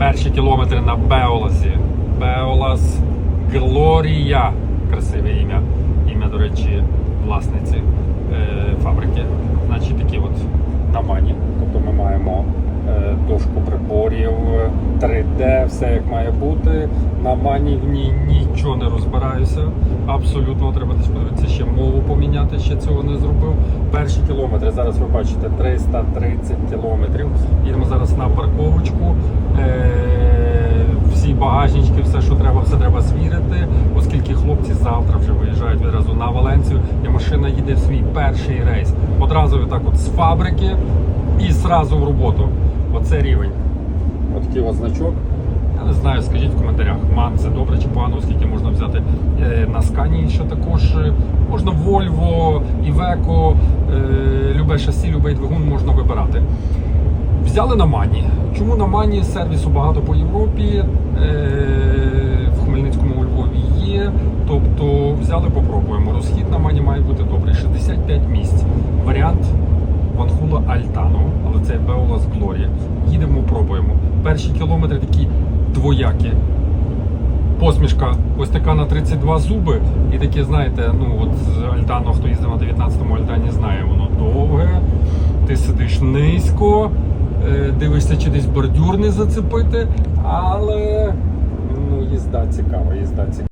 Перші кілометри на Беолазі. Беолаз Глорія. Красиве ім'я. Ім'я, до речі, власниці е, фабрики. Значить, такі от на мані. Тобто ми маємо е, дошку приборів, 3D, все як має бути. На мані в ній нічого не розбираюся. Абсолютно треба десь подивитися ще мову поміняти, ще цього не зробив. Перші кілометри, зараз ви бачите 330 кілометрів. Їдемо зараз на парковочку. Все, що треба, все треба звірити, оскільки хлопці завтра вже виїжджають відразу на Валенцію, і машина їде в свій перший рейс. Одразу так от з фабрики і зразу в роботу. Оце рівень. Ось такий от значок. Я не знаю, скажіть в коментарях, ман це добре чи погано, оскільки можна взяти е, на скані ще також. е, Можна Volvo, Iveco, е, любе шасі, любий двигун можна вибирати. Взяли на мані. Чому на мані сервісу багато по Європі, Тобто взяли, попробуємо. Розхід на мані має бути добрий. 65 місць. Варіант Ванхула Альтано, але це Беолас Глорія. Їдемо, пробуємо. Перші кілометри такі двоякі. Посмішка ось така на 32 зуби, і таке, знаєте, ну от з Альтано, хто їздив на 19-му Альтані, знає, воно довге, ти сидиш низько, е, дивишся, чи десь бордюр не зацепити, але ну, їзда цікава, їзда цікава.